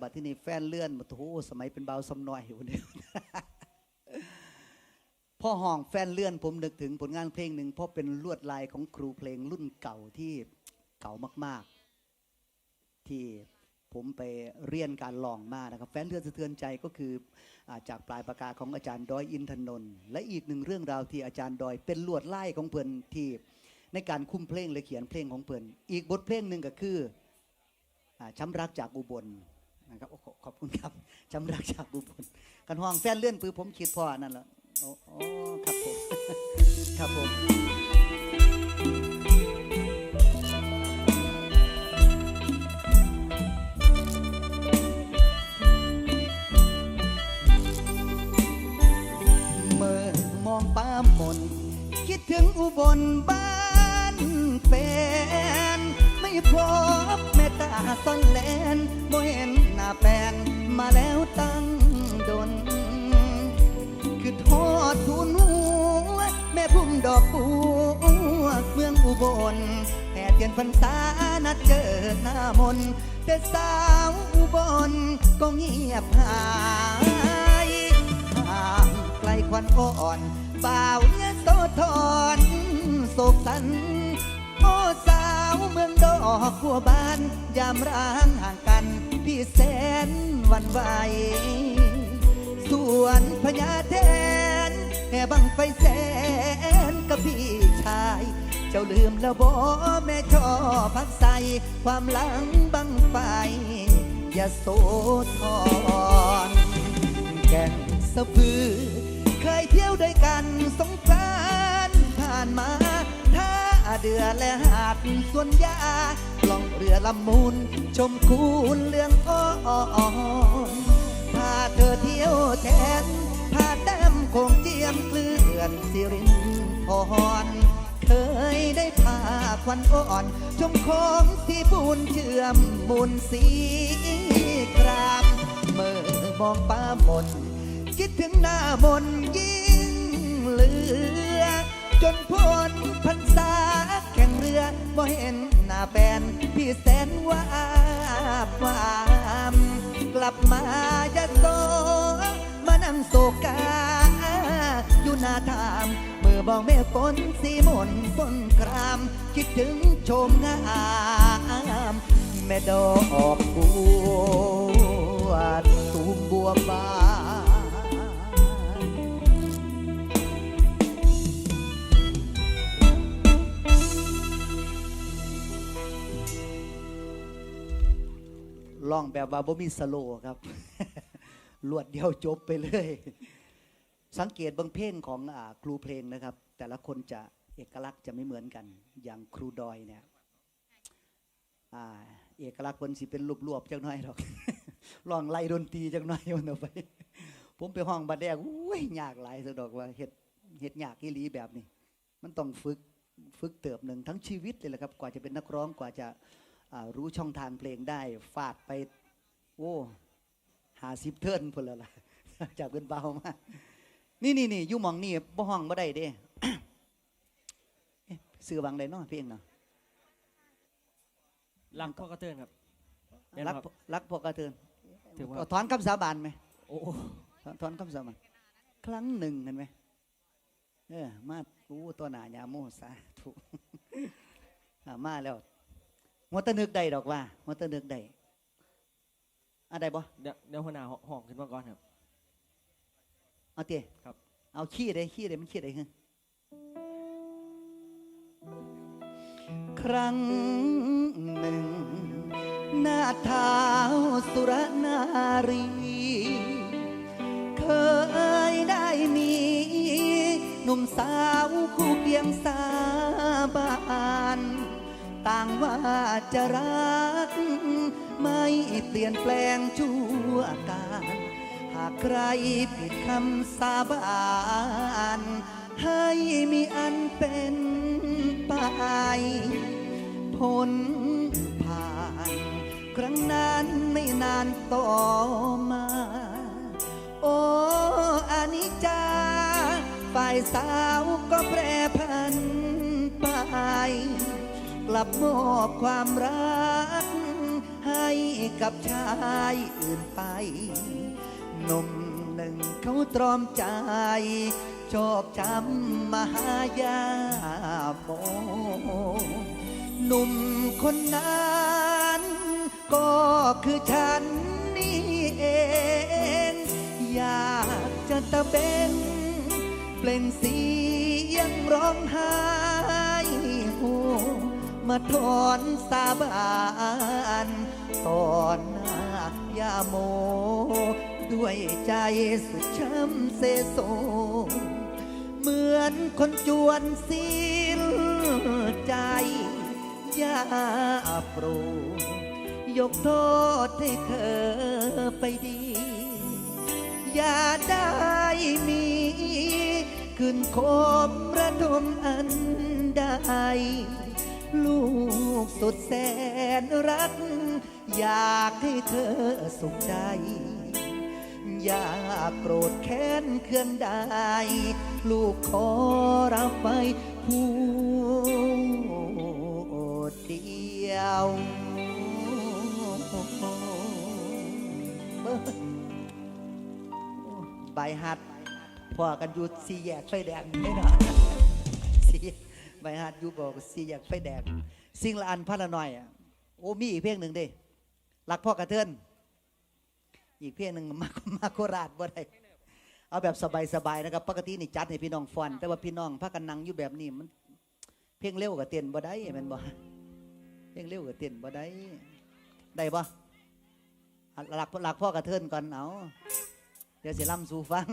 บัดที่นี่แฟนเลื่อนมาโอ้สมัยเป็นเบาสำน้อยอยู่เนี่ยพ่อห้องแฟนเลื่อนผมนึกถึงผลงานเพลงหนึ่งเพราะเป็นลวดลายของครูเพลงรุ่นเก่าที่เก่ามาก ๆ ที่ผมไปเรียนการลองมานะครับ แฟนเลื่อนสะเทือนใจก็คืออาจากปลายปากกาของอาจารย์ดอยอินทนนท์และอีกหนึ่งเรื่องราวที่อาจารย์ดอยเป็นลวดลายของเพิ่อนที่ในการคุ้มเพลงและเขียนเพลงของเพิ่อนอีกบทเพลงหนึ่งก็คือช้ำรักจากอุบล นะครับโอ้ขอบคุณครับช้ำรักจากอุบลกันห้องแฟนเลื่อนปือผมคิดพ่อนั่นแหละโอ้โอ้ครับผมครับผมเมื่อมองป้ามนคิดถึงอุบลบ้านแฟนไม่พบแม่ตาซ่อนแลนบ่เลน มาแล้วตั้งดน คือทอดทุนหัวแม่พุ่มดอกบัวเมืองอุบลแห่เทียนพรรษานัดเจอหน้ามนแต่สาวอุบลก็เงียบหายห่างไกลควันอ่อนบ่าวเนี่ยโสธรโศกสันโอ้สาวเมืองดอกบัวบาน ยามร้างห่างกัน วันไหว ส่วนพญาแทนแห่บังไฟแสนกับพี่ชาย เจ้าลืมแล้วบ่แม่ชอบพักใส ความหลังบังไฟ อย่าโสธรแก่งสะพือ เคยเที่ยวด้วยกันสงกรานผ่านมาท่า เดือและหาดส่วนยาล่องเรือลำมูล ชมคูนเรื่องอ้อนพาเธอเที่ยวแทน พาแต้มคงเจียมเกลื่อนสิรินพรเคยได้พาควันอ่อน ชมของที่ปูนเชื่อมมูลสีครามเมื่อมองป้ามนคิดถึงหน้ามนยิ่งเหลือ จนพ้นพรรษ บ่เห็นหน้าแปลนพี่แสนว่าฟามกลับมาจะโซมานั่งโศกาอยู่หน้าทามเมื่อบอกแม่ฝนสีมนฝนคราม คิดถึงชมงามแม่ดอกบัวตูมบัวบาน ลองแบบว่าบ่มีสโลครับลวดเดียวจบไปเลย สังเกตบางเพลงของอครูเพลงนะครับ แต่ละคนจะเอกลักษณ์จะไม่เหมือนกัน อย่างครูดอยเนี่ยอเอกลักษณ์คนสิเป็นรวบๆจังน้อยหรอกลองไล่ดนตรีจังน้อยมันเอาไป ผมไปห้องบัดแดกอุ้ยยากหลายสะดอกว่าเฮ็ดเฮ็ดยากอีหลีแบบนี้ มันต้องฝึกฝึกเติบหนึ่งทั้งชีวิตเลยแหละครับ กว่าจะเป็นนักร้องกว่าจะ รู้ช่องทางเพลงได้ฟาดไป โอ้หาสิบเทิร์นพุ่นแล้วล่ะจากเป็นเบามากนี่นี่นี่อยู่หมองนี่บ่ห้องบ่ได้เด้เอ๊ะซื้อวังได้เนาะเพลงเนาะลังพ่อกระเตือนครับแม่นรักครับรักพวกกระเทือนถือว่าเอาถอนคำสาบานไหมโอ้ถอนถอนคำสาบานครั้งหนึ่งเห็นไหมเออมาอู้ตัวหนายาโมสาธุอ่ามาแล้ว มอตะนึกได้ดอกว่ามอตะนึกได้อะได้บ่เดี๋ยวเดี๋ยวหัวหน้าห้องขึ้นมาก่อนครับ เอาเตี้ยครับ เอาขี้ได้ขี้ได้มันขี้ได้ฮะครั้งหนึ่ง หน้าเท้าสุรนารี เคยได้มีหนุ่มสาวคู่เพียงสาบาน ต่างว่าจะรัก ไม่เปลี่ยนแปลงชั่วการหากใครผิดคำสาบานให้มีอันเป็นไปผลผ่าน ครั้งนั้นไม่นานต่อมา โอ้อานิจจาฝ่ายสาวก็แปรพันไป กลับมอบความรัก ให้กับชายอื่นไปหนุ่มหนึ่งเขาตรอมใจ ชอบจำมหายาโมหนุ่มคนนั้น ก็คือฉันนี่เอง อยากจะตะเบนเปล่งเสียงร้องไห้ มาถอนสาบานตอนหน้ายาโม ด้วยใจสุดช้ำเซโซ เหมือนคนจวนสิ้นใจยาโปรยกโทษให้เธอไปดี อย่าได้มีขึ้นคมระดมอันใด ลูกสุดแสนรัก อยากให้เธอสุขใจ อย่าโกรธแค้นเคืองใดลูกขอรับไปผู้เดียวใบหัดพอกันอยู่สี่แยกไฟแดงไม่นะสี่ ใบหัดอยู่บอกสี่แยกไฟแดงสิ่งละอันพันละหน่อยอะโอ้มีอีกเพลงหนึ่งเดิรักพ่อกระเทือนอีกเพลงหนึ่งมามาโคราชบ่ได้เอาแบบสบายๆนะครับ ปกตินี่จัดให้พี่น้องฟันแต่ว่าพี่น้องพากันนั่งอยู่แบบนี้มัน เพลงเร็วกับเต้นบ่ได้แม่นบ่เพลงเร็วกับเต้นบ่ได้ได้บ่อะหลักหลักพ่อกระเทินก่อนเอาเดี๋ยวสิล่ำสู่ฟัง